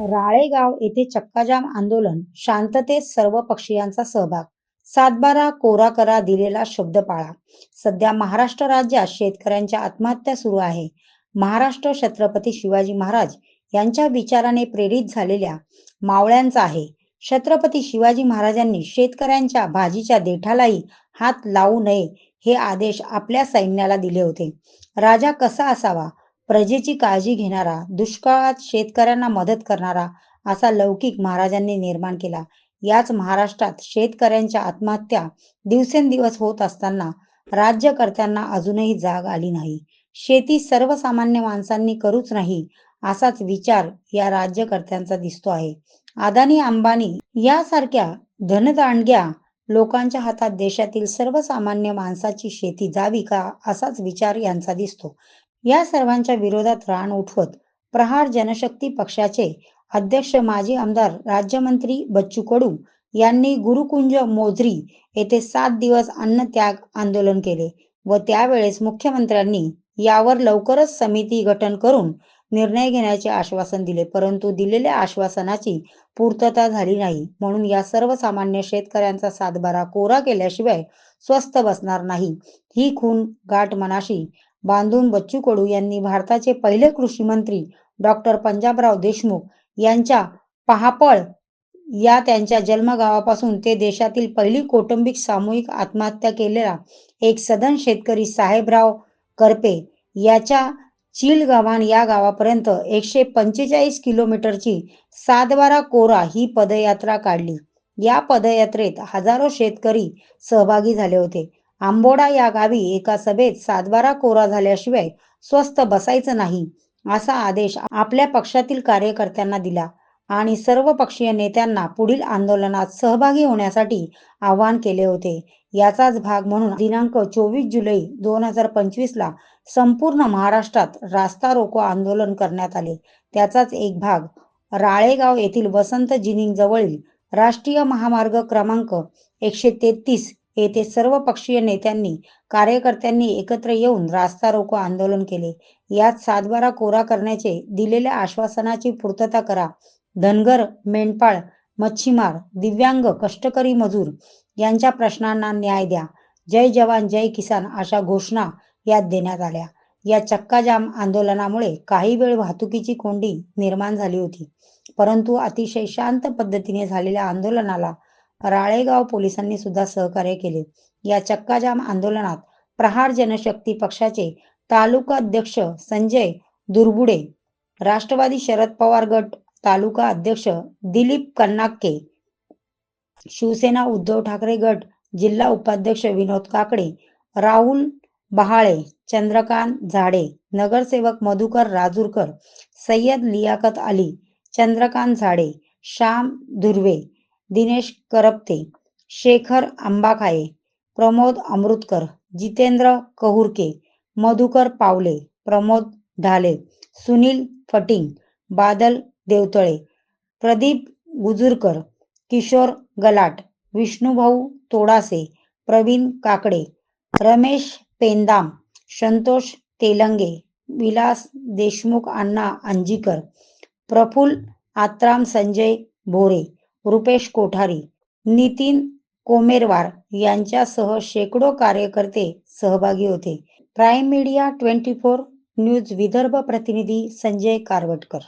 राळेगाव येथे चक्काजाम आंदोलन शांततेत सर्व पक्षीयांचा सहभाग. सातबारा कोरा करा दिलेला शब्द पाळा सध्या महाराष्ट्र राज्यात शेतकऱ्यांच्या आत्महत्या सुरू आहे. महाराष्ट्र छत्रपती शिवाजी महाराज यांच्या विचाराने प्रेरित झालेल्या मावळ्यांचा आहे. छत्रपती शिवाजी महाराजांनी शेतकऱ्यांच्या भाजीच्या देठालाही हात लावू नये हे आदेश आपल्या सैन्याला दिले होते. राजा कसा असावा? प्रजेची काळजी घेणारा दुष्काळात शेतकऱ्यांना मदत करणारा असा लौकिक महाराजांनी निर्माण केला. याच महाराष्ट्रात शेतकऱ्यांच्या आत्महत्या दिवसेंदिवस होत असताना राज्यकर्त्यांना अजूनही जाग आली नाही. शेती सर्वसामान्य माणसांनी करूच नाही असाच विचार या राज्यकर्त्यांचा दिसतो आहे. अदानी अंबानी यासारख्या धनदांडग्या लोकांच्या हातात देशातील सर्वसामान्य माणसाची शेती जावी का असाच विचार यांचा दिसतो. या सर्वांच्या विरोधात रान उठवत प्रहार जनशक्ती पक्षाचे अध्यक्ष माजी आमदार राज्यमंत्री बच्चू कडू यांनी गुरुकुंज मोझरी येथे सात दिवस अन्न त्याग आंदोलन केले व त्यावेळेस मुख्यमंत्र्यांनी यावर लवकरच समिती गठन करून निर्णय घेण्याचे आश्वासन दिले. परंतु दिलेल्या आश्वासनाची पूर्तता झाली नाही. म्हणून या सर्वसामान्य शेतकऱ्यांचा सातबारा कोरा केल्याशिवाय स्वस्त बसणार नाही. ही खून गाठ मनाशी बांधून बच्चू कडू यांनी भारताचे पहिले कृषी मंत्री डॉक्टर पंजाबराव देशमुख यांच्या पहापळ या त्यांच्या जन्मगावापासून ते देशातील पहिली कौटुंबिक सामूहिक आत्महत्या केलेला एक सदन शेतकरी साहेबराव करपे याच्या चिलगव्हाण या गावापर्यंत एकशे पंचेचाळीस किलोमीटरची सातबारा कोरा ही पदयात्रा काढली. या पदयात्रेत हजारो शेतकरी सहभागी झाले होते. आंबोडा या गावी एका सभेत सातबारा कोरा झाल्याशिवाय स्वस्त बसायचं नाही असा आदेश आपल्या पक्षातील कार्यकर्त्यांना दिला आणि सर्व पक्षीय नेत्यांना पुढील आंदोलनात सहभागी होण्यासाठी आवाहन केले होते. याचाच भाग म्हणून दिनांक चोवीस जुलै दोन हजार पंचवीस ला संपूर्ण महाराष्ट्रात रास्ता रोको आंदोलन करण्यात आले. त्याचाच एक भाग राळेगाव येथील वसंत जिनिंग जवळील राष्ट्रीय महामार्ग क्रमांक एकशे तेहतीस येथे सर्व पक्षीय नेत्यांनी कार्यकर्त्यांनी एकत्र येऊन रास्ता रोको आंदोलन केले. यात सातबारा कोरा करण्याचे दिलेल्या आश्वासनाची पूर्तता करा. धनगर मेंढपाळ मच्छीमार दिव्यांग कष्टकरी मजूर यांच्या प्रश्नांना न्याय द्या. जय जवान जय किसान अशा घोषणा यात देण्यात आल्या. या चक्काजाम आंदोलनामुळे काही वेळ वाहतुकीची कोंडी निर्माण झाली होती. परंतु अतिशय शांत पद्धतीने झालेल्या आंदोलनाला राळेगाव पोलिसांनी सुद्धा सहकार्य केले. या चक्काजाम आंदोलनात प्रहार जनशक्ती पक्षाचे तालुका अध्यक्ष संजय दुर्बुडे राष्ट्रवादी शरद पवार गट तालुका अध्यक्ष दिलीप कन्नाके शिवसेना उद्धव ठाकरे गट जिल्हा उपाध्यक्ष विनोद काकडे राहुल बहाळे चंद्रकांत झाडे नगरसेवक मधुकर राजूरकर सय्यद लियाकत अली चंद्रकांत झाडे श्याम धुर्वे दिनेश करपते शेखर आंबाखाये प्रमोद अमृतकर जितेंद्र कहुरके मधुकर पावले प्रमोद ढाले सुनील फटिंग बादल देवतळे प्रदीप गुजुरकर किशोर गलाट विष्णुभाऊ तोडासे प्रवीण काकडे रमेश पेंदाम संतोष तेलंगे विलास देशमुख अण्णा अंजीकर प्रफुल आत्राम संजय भोरे रुपेश कोठारी नितीन कोमेरवार यांच्यासह शेकडो कार्यकर्ते सहभागी होते. Prime media twenty four news Vidarbha प्रतिनिधी संजय कारवटकर.